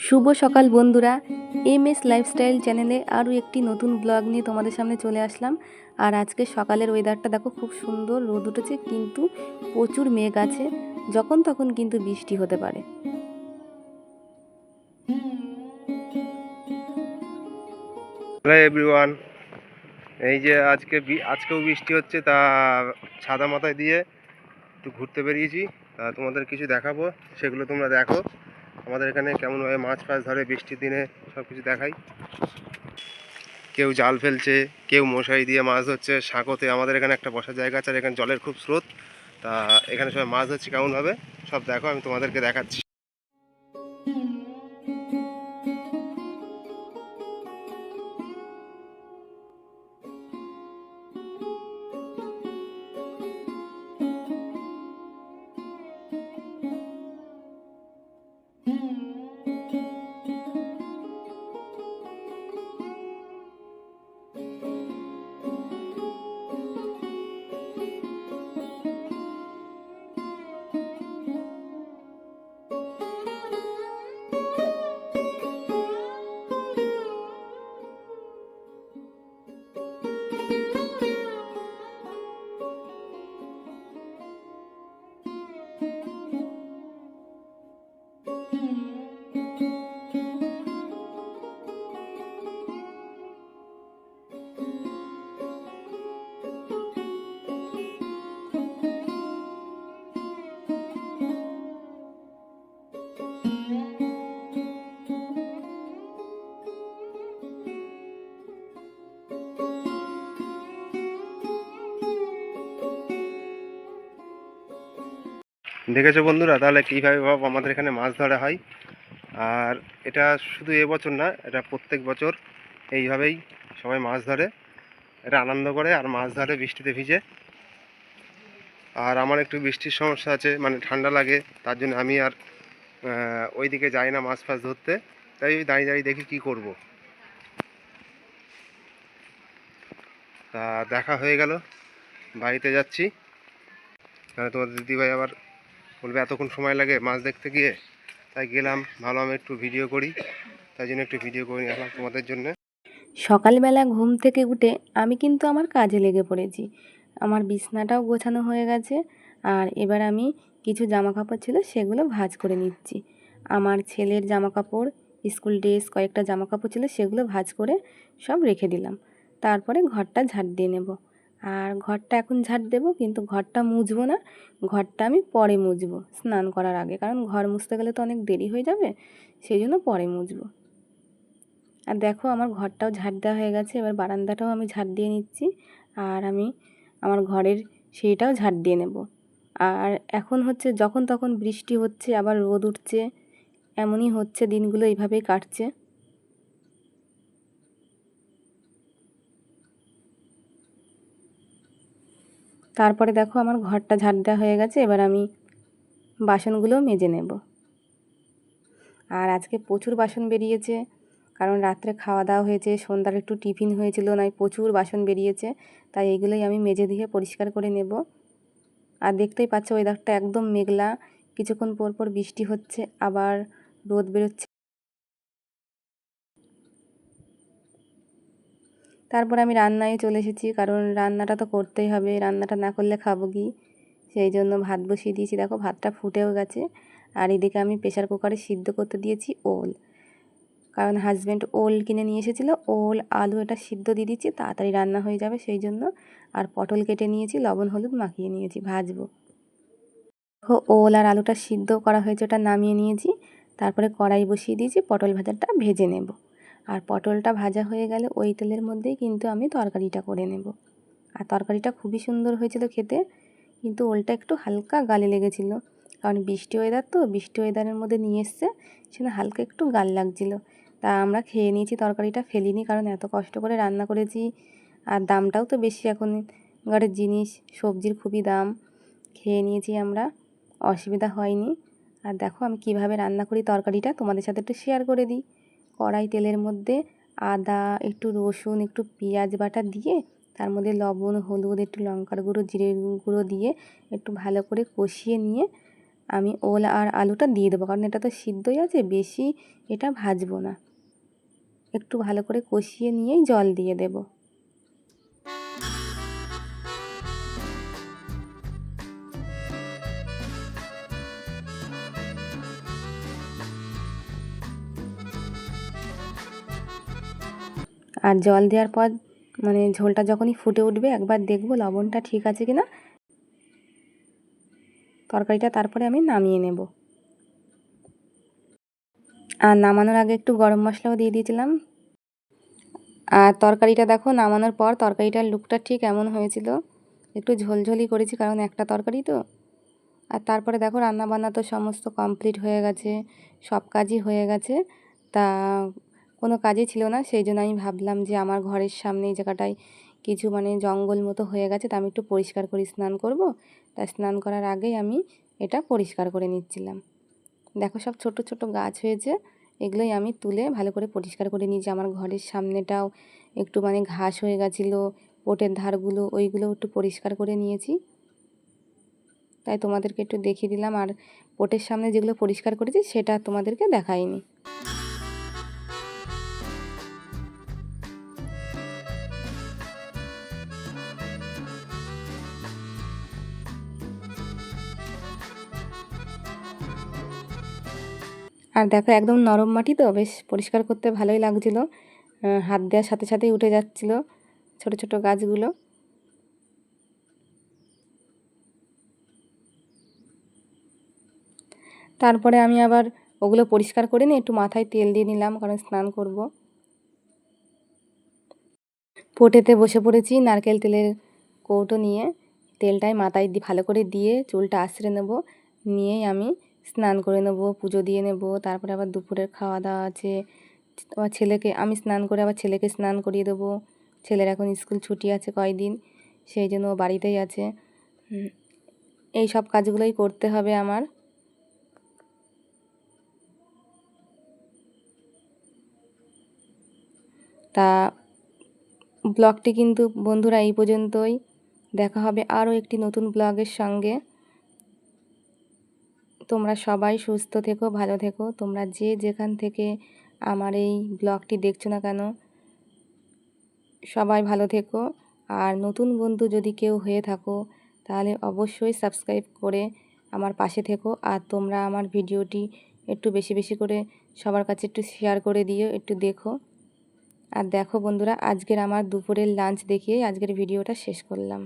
শুভ সকাল বন্ধুরা। M S lifestyle চ্যানেলে আরও একটি নতুন ব্লগ নিয়ে তোমাদের সামনে চলে আসলাম। আর আজকে সকালের ওয়েদারটা দেখো, খুব সুন্দর রোদ উঠেছে, কিন্তু প্রচুর মেঘ আছে, যখন তখন কিন্তু বৃষ্টি হতে পারে। এই যে আজকে আজকেও বৃষ্টি হচ্ছে, তা ছাদা মাথায় দিয়ে একটু ঘুরতে বেরিয়েছি, তা তোমাদের কিছু দেখাবো, সেগুলো তোমরা দেখো। আমাদের এখানে কেমনভাবে মাছ ফাছ ধরে বৃষ্টির দিনে সব কিছু দেখাই। কেউ জাল ফেলছে, কেউ মশারি দিয়ে মাছ ধরছে। সাঁকোতে আমাদের এখানে একটা বসার জায়গা আছে আর এখানে জলের খুব স্রোত। তা এখানে সবাই মাছ ধরছে কেমনভাবে? সব দেখো, আমি তোমাদেরকে দেখাচ্ছি। দেখেছ বন্ধুরা? তাহলে কীভাবে ভাব আমাদের এখানে মাছ ধরা হয়? আর এটা শুধু এবছর না এটা প্রত্যেক বছর এইভাবেই সবাই মাছ ধরে। এটা আনন্দ করে আর মাছ ধরে বৃষ্টিতে ভিজে। আর আমার একটু বৃষ্টির সমস্যা আছে মানে ঠান্ডা লাগে তার জন্য আমি আর আহ, ওইদিকে যাই না মাছ ফাছ ধরতে। তাই ওই দাঁড়িয়ে দাঁড়িয়ে দেখি কী করব। তা দেখা হয়ে গেল বাড়িতে যাচ্ছি। তাহলে তোমাদের দিদিভাই আবার বলবে, এতক্ষণ সময় লাগে মাছ দেখতে গিয়ে? তাই গেলাম, ভালো আমি একটু ভিডিও করি। তাই জন্য একটু ভিডিও করে নিয়ে আসলাম তোমাদের জন্য। সকালবেলা ঘুম থেকে উঠে আমি কিন্তু আমার কাজে লেগে পড়েছি। আমার বিছনাটাও গোছানো হয়ে গেছে আর এবার আমি কিছু জামা কাপড় ছিল সেগুলো ভাজ করে নিচ্ছি। আমার ছেলের জামা কাপড় স্কুল ড্রেস, কয়েকটা জামা কাপড় ছিল সেগুলো ভাজ করে সব রেখে দিলাম। তারপরে ঘরটা ঝাড় দিয়ে নেব। আর ঘরটা এখন ঝাড় দেবো, কিন্তু ঘরটা মুছবো না। ঘরটা আমি পরে মুছবো, স্নান করার আগে। কারণ ঘর মুছতে গেলে তো অনেক দেরি হয়ে যাবে, সেই জন্য পরে মুছবো। আর দেখো, আমার ঘরটাও ঝাড় দেওয়া হয়ে গেছে, এবার বারান্দাটাও আমি ঝাড় দিয়ে নিচ্ছি। আর আমি আমার ঘরের সেইটাও ঝাড় দিয়ে নেব। আর এখন হচ্ছে, যখন তখন বৃষ্টি হচ্ছে, আবার রোদ উঠছে, এমনই হচ্ছে দিনগুলো, এইভাবেই কাটছে। তারপরে দেখো আমার ঘরটা ঝাড় দেওয়া হয়ে গেছে, এবার আমি বাসনগুলোও মেজে নেব। আর আজকে প্রচুর বাসন বেরিয়েছে, কারণ রাত্রে খাওয়া দাওয়া হয়েছে, সন্ধ্যার একটু টিফিন হয়েছিল নয় প্রচুর বাসন বেরিয়েছে, তাই এগুলোই আমি মেজে দিয়ে পরিষ্কার করে নেব। আর দেখতেই পাচ্ছ ওয়েদারটা একদম মেঘলা, কিছুক্ষণ পর পর বৃষ্টি হচ্ছে, আবার রোদ বেরোচ্ছে। তারপর আমি রান্নায় চলে এসেছি, কারণ রান্নাটা তো করতেই হবে, রান্নাটা না করলে খাব কি? সেই জন্য ভাত বসিয়ে দিয়েছি। দেখো, ভাতটা ফুটেও গেছে। আর এদিকে আমি প্রেশার কুকারে সিদ্ধ করতে দিয়েছি ওল। কারণ হাজব্যান্ড ওল কিনে নিয়ে এসেছিল, ওল, আলু এটা সিদ্ধ দিয়ে দিচ্ছি, তাড়াতাড়ি রান্না হয়ে যাবে সেই জন্য। আর পটল কেটে নিয়েছি, লবণ, হলুদ মাখিয়ে নিয়েছি, ভাজবো। দেখো, ওল আর আলুটা সিদ্ধ করা হয়েছে, ওটা নামিয়ে নিয়েছি। তারপরে কড়াই বসিয়ে দিয়েছি, পটল ভাজাটা ভেজে নেব। আর পটলটা ভাজা হয়ে গেলে ওই তেলের মধ্যেই কিন্তু আমি তরকারিটা করে নেব। আর তরকারিটা খুবই সুন্দর হয়েছিল খেতে, কিন্তু ওলটা একটু হালকা গালে লেগেছিল। কারণ বৃষ্টি ওয়েদার তো, বৃষ্টি ওয়েদারের মধ্যে নিয়ে এসছে, সেজন্য হালকা একটু গাল লাগছিল। তা আমরা খেয়ে নিয়েছি, তরকারিটা ফেলিনি কারণ এত কষ্ট করে রান্না করেছি, আর দামটাও তো বেশি এখন। ঘরের জিনিস, সবজির খুবই দাম, খেয়ে নিয়েছি আমরা, অসুবিধা হয়নি। আর দেখো আমি কীভাবে রান্না করি তরকারিটা, তোমাদের সাথে একটু শেয়ার করে দিই। কড়াই তেলের মধ্যে আদা, একটু রসুন, একটু পেঁয়াজ বাটা দিয়ে তার মধ্যে লবণ, হলুদ, একটু লঙ্কার গুঁড়ো, জিরে গুঁড়ো দিয়ে একটু ভালো করে কষিয়ে নিয়ে আমি ওল আর আলুটা দিয়ে দেবো। কারণ এটা তো সিদ্ধই আছে, বেশি এটা ভাজবো না। একটু ভালো করে কষিয়ে নিয়েই জল দিয়ে দেবো। আর জল দেওয়ার পর মানে ঝোলটা যখনই ফুটে উঠবে, একবার দেখব লবণটা ঠিক আছে কি না তরকারিটা তারপরে আমি নামিয়ে নেব। আর নামানোর আগে একটু গরম মশলাও দিয়ে দিয়েছিলাম। আর তরকারিটা দেখো, নামানোর পর তরকারিটার লুকটা ঠিক এমন হয়েছিল। একটু ঝোলঝোলি করেছি, কারণ একটা তরকারি তো। আর তারপরে দেখো, রান্নাবান্না তো সমস্ত কমপ্লিট হয়ে গেছে, সব কাজই হয়ে গেছে। তা কোনো কাজই ছিল না। সেই জন্য আমি ভাবলাম যে আমার ঘরের সামনে এই জায়গাটায় কিছু মানে জঙ্গল মতো হয়ে গেছে, তা আমি একটু পরিষ্কার করে স্নান করব। তা স্নান করার আগেই আমি এটা পরিষ্কার করে নিচ্ছিলাম। দেখো সব ছোট ছোট গাছ হয়েছে, এগুলোই আমি তুলে ভালো করে পরিষ্কার করে নিয়েছি। আমার ঘরের সামনেটাও একটু মানে ঘাস হয়ে গেছিল পোটের ধারগুলো ওইগুলো একটু পরিষ্কার করে নিয়েছি। তাই তোমাদেরকে একটু দেখিয়ে দিলাম, আর পোটের সামনে যেগুলো পরিষ্কার করেছি সেটা তোমাদেরকে দেখাইনি। আর দেখো একদম নরম মাটি তো, বেশ পরিষ্কার করতে ভালোই লাগছিল। হাত দেওয়ার সাথে সাথেই উঠে যাচ্ছিল ছোট ছোট গাছগুলো। তারপরে আমি আবার ওগুলো পরিষ্কার করে নিয়ে একটু মাথায় তেল দিয়ে নিলাম, কারণ স্নান করব। পোটেতে বসে পড়েছি নারকেল তেলের কৌটো নিয়ে। তেলটাই মাথায় ভালো করে দিয়ে চুলটা আশ্রে নেব। নিয়েই আমি স্নান করে নেব, পুজো দিয়ে নেব, তারপরে আবার দুপুরের খাওয়া দাওয়া আছে। আবার ছেলেকে, আমি স্নান করে আবার ছেলেকে স্নান করিয়ে দেবো। ছেলের এখন স্কুল ছুটি আছে কয়দিন, সেই জন্য ও বাড়িতেই আছে। এই সব কাজগুলোই করতে হবে আমার। তা ব্লগটি কিন্তু বন্ধুরা এই পর্যন্তই। দেখা হবে আরও একটি নতুন ব্লগের সঙ্গে। তোমরা সবাই সুস্থ থেকো, ভালো থেকো। তোমরা যে যেখান থেকে আমার এই ব্লগটি দেখছ না কেন, সবাই ভালো থেকো। আর নতুন বন্ধু যদি কেউ হয়ে থাকো, তাহলে অবশ্যই সাবস্ক্রাইব করে আমার পাশে থেকো। আর তোমরা আমার ভিডিওটি একটু বেশি বেশি করে সবার কাছে একটু শেয়ার করে দিও, একটু দেখো। আর দেখো বন্ধুরা, আজকের আমার দুপুরের লাঞ্চ দেখিয়ে আজকের ভিডিওটা শেষ করলাম।